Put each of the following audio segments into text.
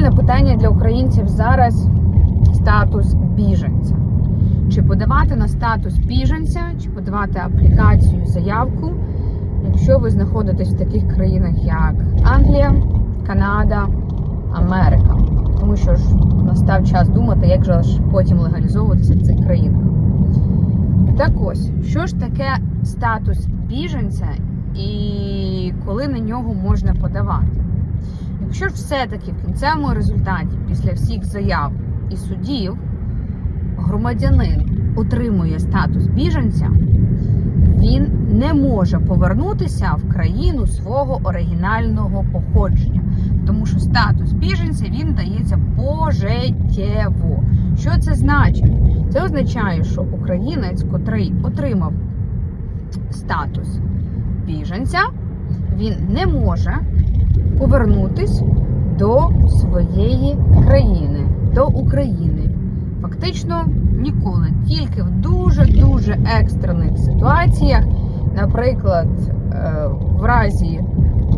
Актуальне питання для українців зараз статус біженця. Чи подавати на статус біженця, чи подавати аплікацію, заявку, якщо ви знаходитесь в таких країнах, як Англія, Канада, Америка. Тому що ж настав час думати, як же ж потім легалізовуватися в цих країнах. Так ось, що ж таке статус біженця і коли на нього можна подавати? Якщо ж все-таки в кінцевому результаті, після всіх заяв і судів, громадянин отримує статус біженця, він не може повернутися в країну свого оригінального походження, тому що статус біженця він дається пожиттєво. Що це значить? Це означає, що українець, котрий отримав статус біженця, він не може повернутись до своєї країни, до України. Фактично ніколи, тільки в дуже-дуже екстрених ситуаціях, наприклад, е, в разі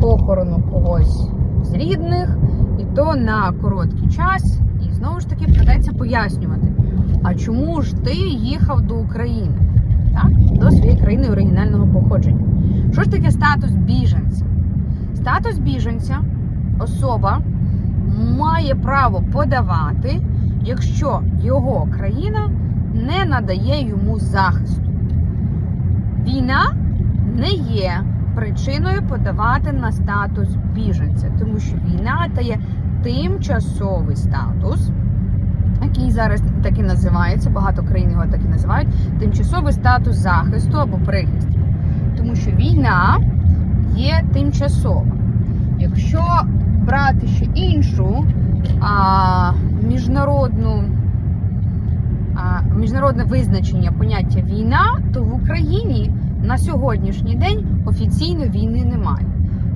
похорону когось з рідних, і то на короткий час, і знову ж таки придеться пояснювати, а чому ж ти їхав до України, так? до своєї країни оригінального походження. Що ж таке статус біженця? Статус біженця особа має право подавати, якщо його країна не надає йому захисту. Війна не є причиною подавати на статус біженця, тому що війна дає тимчасовий статус, який зараз так і називається, багато країн його так і називають, тимчасовий статус захисту або прихисту. Тому що війна є тимчасова. Якщо брати ще іншу а, міжнародну, а, міжнародне визначення поняття війна, то в Україні на сьогоднішній день офіційно війни немає.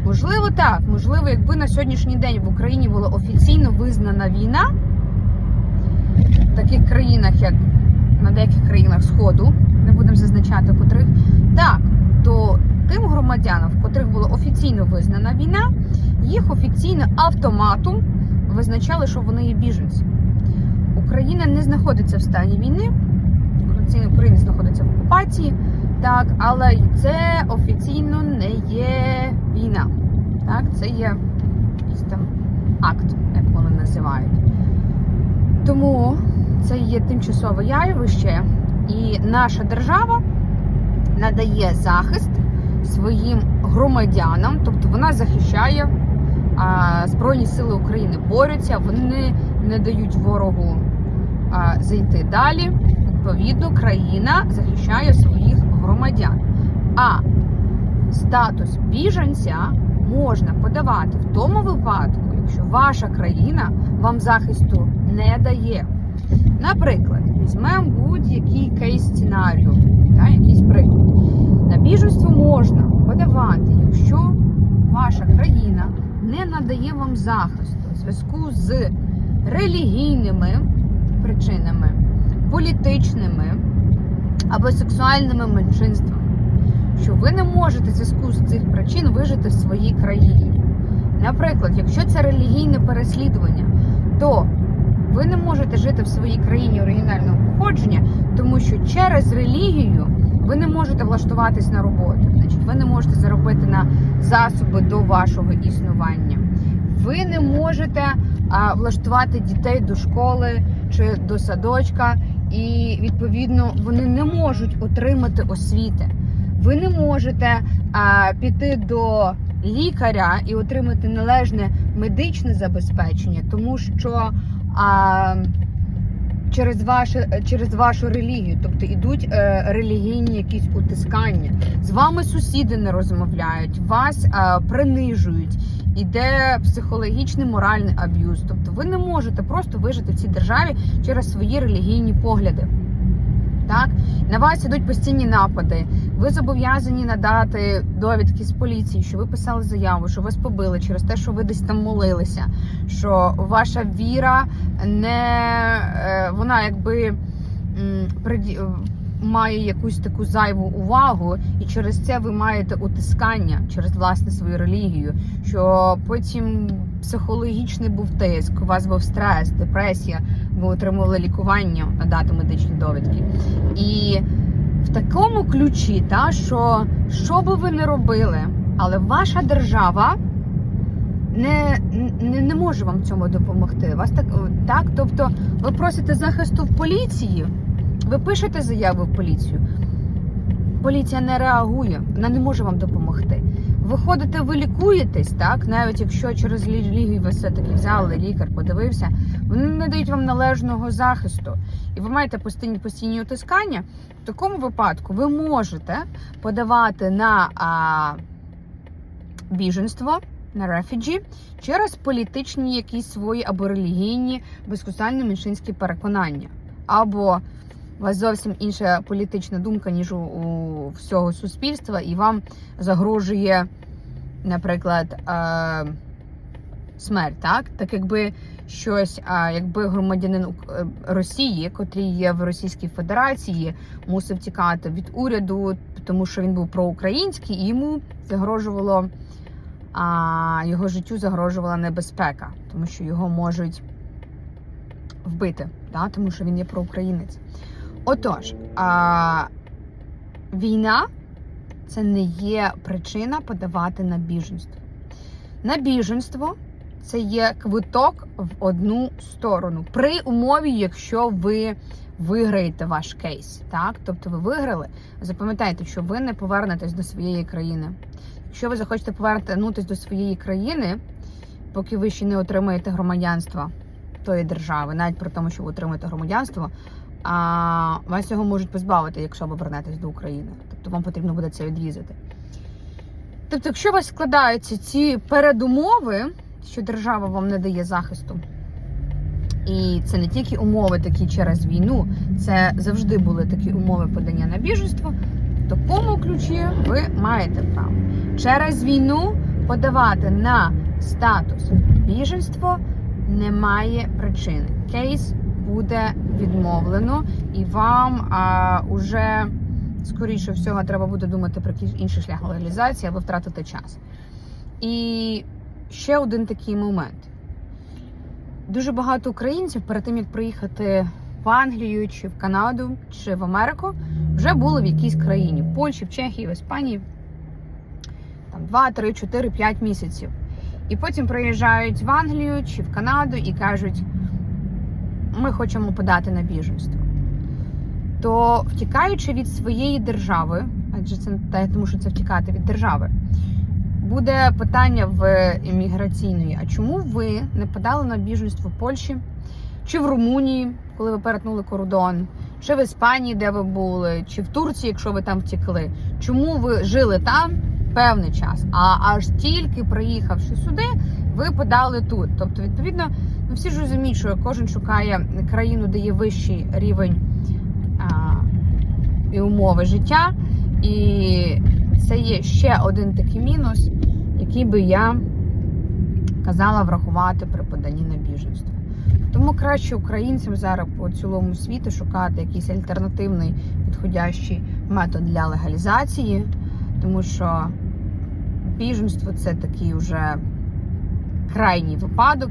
Можливо, так, можливо, якби на сьогоднішній день в Україні була офіційно визнана війна, в таких країнах, як на деяких країнах Сходу, не будемо зазначати котрих, так, то тим громадянам, в котрих була офіційно визнана війна, їх офіційно автоматом визначали, що вони є біженці. Україна не знаходиться в стані війни, Україна знаходиться в окупації, так, але це офіційно не є війна. Так, це є там акт, як вони називають. Тому це є тимчасове явище, і наша держава надає захист своїм громадянам, тобто вона захищає а, Збройні Сили України, борються, вони не дають ворогу а, зайти далі. Відповідно, країна захищає своїх громадян. А статус біженця можна подавати в тому випадку, якщо ваша країна вам захисту не дає. Наприклад, візьмемо будь-який кейс-сценарію, якийсь приклад. На біженство можна подавати, якщо ваша країна не надає вам захисту в зв'язку з релігійними причинами, політичними або сексуальними меншинствами, що ви не можете в зв'язку з цих причин вижити в своїй країні. Наприклад, якщо це релігійне переслідування, то ви не можете жити в своїй країні оригінального походження, тому що через релігію ви не можете влаштуватись на роботу, значить, ви не можете заробити на засоби до вашого існування. Ви не можете а, влаштувати дітей до школи чи до садочка, і відповідно вони не можуть отримати освіти. Ви не можете а, піти до лікаря і отримати належне медичне забезпечення, тому що а, через ваше через вашу релігію, тобто ідуть е, релігійні якісь утискання. З вами сусіди не розмовляють, вас е, принижують, іде психологічний моральний аб'юз. Тобто ви не можете просто вижити в цій державі через свої релігійні погляди. Так, на вас ідуть постійні напади. Ви зобов'язані надати довідки з поліції, що ви писали заяву, що вас побили через те, що ви десь там молилися, що ваша віра не е, вона якби приді- має якусь таку зайву увагу, і через це ви маєте утискання через власне свою релігію. Що потім психологічний був тиск, у вас був стрес, депресія, ви отримували лікування, надати медичні довідки. І в такому ключі, та що що би ви не робили, але ваша держава не, не, не може вам цьому допомогти. Вас так, так, тобто ви просите захисту в поліції, ви пишете заяву в поліцію. Поліція не реагує, вона не може вам допомогти. Ви ходите, ви лікуєтесь, так? Навіть якщо через релігію ви все таки взяли, лікар подивився, вони не дають вам належного захисту, і ви маєте постійні постійні утискання. В такому випадку ви можете подавати на а, біженство, на рефіджі через політичні якісь свої або релігійні безкусальні меншинські переконання, або у вас зовсім інша політична думка, ніж у, у всього суспільства, і вам загрожує, наприклад, е, смерть, так? Так якби щось, а якби громадянин е, Росії, котрий є в Російській Федерації, мусив тікати від уряду, тому що він був проукраїнський, і йому загрожувало а, його життю загрожувала небезпека, тому що його можуть вбити, да? тому що він є проукраїнець. Отож, а, війна це не є причина подавати на біженство. На біженство це є квиток в одну сторону, при умові, якщо ви виграєте ваш кейс. Так? Тобто ви виграли, запам'ятайте, що ви не повернетесь до своєї країни. Якщо ви захочете повернутися до своєї країни, поки ви ще не отримаєте громадянства тої держави, навіть при тому, що ви отримаєте громадянство, а вас його можуть позбавити, якщо ви вернетесь до України. Тобто вам потрібно буде це відрізати. Тобто, якщо у вас складаються ці передумови, що держава вам не дає захисту, і це не тільки умови такі через війну, це завжди були такі умови подання на біженство. В такому ключі ви маєте право через війну подавати на статус біженство немає причини. Кейс буде відмовлено, і вам а, уже скоріше всього треба буде думати про інший шлях легалізації, або втратити час. І ще один такий момент. Дуже багато українців перед тим як приїхати в Англію, чи в Канаду, чи в Америку, вже були в якійсь країні в Польщі, в Чехії, в Іспанії там 2, 3, 4, 5 місяців. І потім приїжджають в Англію чи в Канаду і кажуть, ми хочемо подати на біженство. То втікаючи від своєї держави, адже це тому, що це втікати від держави, буде питання в імміграційної: а чому ви не подали на біженство в Польщі, чи в Румунії, коли ви перетнули кордон, чи в Іспанії, де ви були, чи в Турції, якщо ви там втекли? Чому ви жили там певний час? А аж тільки приїхавши сюди, ви подали тут. Тобто, відповідно, ну всі ж розуміють, що кожен шукає країну, де є вищий рівень а, і умови життя. І це є ще один такий мінус, який би я казала врахувати при поданні на біженство. Тому краще українцям зараз по цілому світу шукати якийсь альтернативний підходящий метод для легалізації, тому що біженство це такий вже крайній випадок.